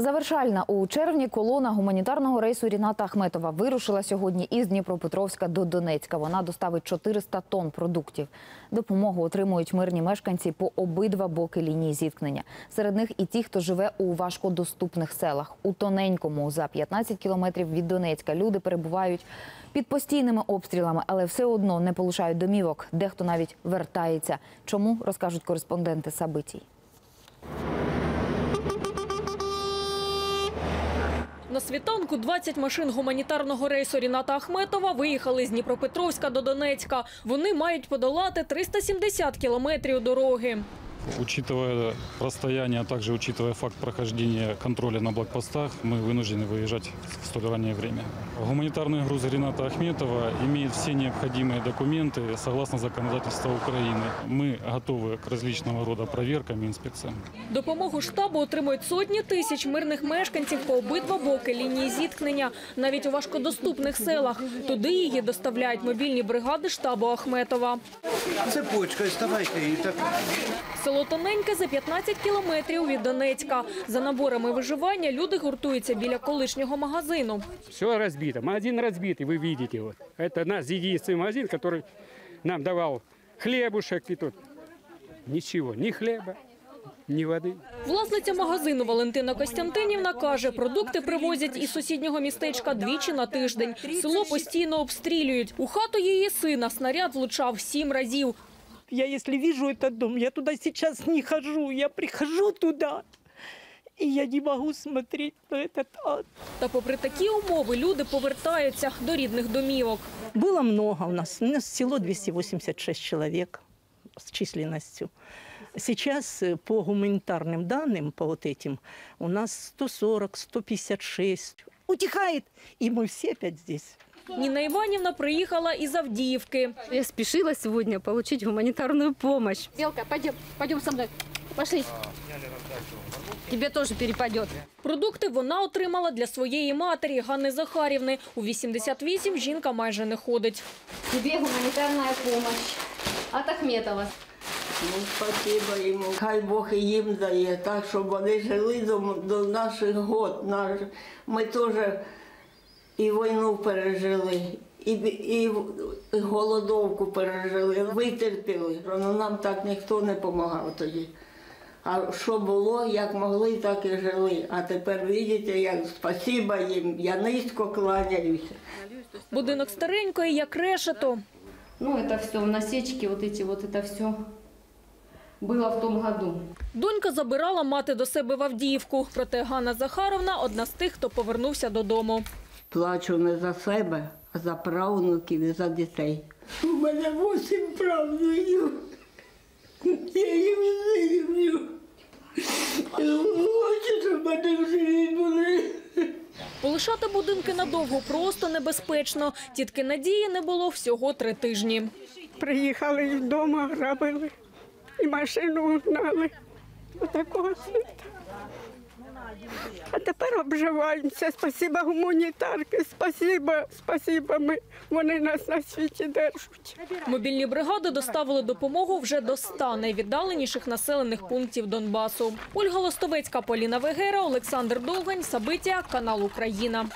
Завершальна у червні колона гуманітарного рейсу Ріната Ахметова вирушила сьогодні із Дніпропетровська до Донецька. Вона доставить 400 тонн продуктів. Допомогу отримують мирні мешканці по обидва боки лінії зіткнення. Серед них і ті, хто живе у важкодоступних селах. У тоненькому за 15 кілометрів від Донецька люди перебувають під постійними обстрілами, але все одно не полишають домівок. Дехто навіть вертається. Чому розкажуть кореспонденти Сабитій. На світанку 20 машин гуманітарного рейсу Ріната Ахметова виїхали з Дніпропетровська до Донецька. Вони мають подолати 370 кілометрів дороги. Учитывая расстояние, а также учитывая факт прохождения контроля на блокпостах, мы вынуждены выезжать в столь раннее время. Гуманитарный груз Рената Ахметова имеет все необходимые документы согласно законодательству Украины. Мы готовы к различного рода проверкам и инспекциям. Допомогу штабу отримують сотні тисяч мирних мешканців по обидва боки лінії зіткнення, навіть у важкодоступних селах. Туди її доставляють мобільні бригади штабу Ахметова. Цепочкою ставайте і так. Село Тоненьке за 15 кілометрів від Донецька. За наборами виживання люди гуртуються біля колишнього магазину. Все разбито. Магазин разбитый, вы видите. Вот. Это наш единственный магазин, который нам давал хлебушек и тут. Ничего, ни хлеба, ни воды. Власниця магазину Валентина Костянтинівна каже, продукти привозять із сусіднього містечка двічі на тиждень. Село постійно обстрілюють. У хату її сина снаряд влучав сім разів. Я если вижу этот дом, я туда сейчас не хожу, я прихожу туда, и я не могу смотреть на этот ад. Та попри такі умови люди повертаються до рідних домівок. Было много у нас. У нас село 286 человек с численностью. Сейчас э, по гуманитарным данным, по вот этим, у нас 140, 156. Утихает, и мы все опять здесь. Ніна Іванівна приїхала із Авдіївки. Я спешила сегодня получить гуманитарную помощь. Белка, пойдем, пойдем со мной. Пошли. Тебе тоже перепадет. Продукти вона отримала для своєї матері Ганни Захарівни. У 88 жінка майже не ходить. Тебе гуманитарная помощь от Ахметова. Ну, спасибо йому. Хай Бог і їм дає, так, щоб вони жили до, до наших год. Наш, ми теж і війну пережили, і, і голодовку пережили, витерпіли. Ну, нам так ніхто не допомагав тоді. А що було, як могли, так і жили. А тепер бачите, як спасибо їм, я низько кланяюся. Будинок старенької, як решето. Ну, это все, насечки, вот эти вот, это все было в том году. Донька забирала мати до себе в Авдіївку. Проте Ганна Захаровна – одна з тих, хто повернувся додому. Плачу не за себе, а за правнуків і за дітей. У мене вісім правнуків. Я їм зимню. Хочу, щоб вони в живі були. Полишати будинки надовго просто небезпечно. Тітки Надії не було всього три тижні. Приїхали і вдома, грабили, і машину гнали. Отакого світа. А тепер обживаємося. Спасіба гуманітарки, спасіба, спасіба. Ми, вони нас на світі держать. Мобільні бригади доставили допомогу вже до 100 найвіддаленіших населених пунктів Донбасу. Ольга Лостовецька, Поліна Вегера, Олександр Довгань, Сабиття, канал Україна.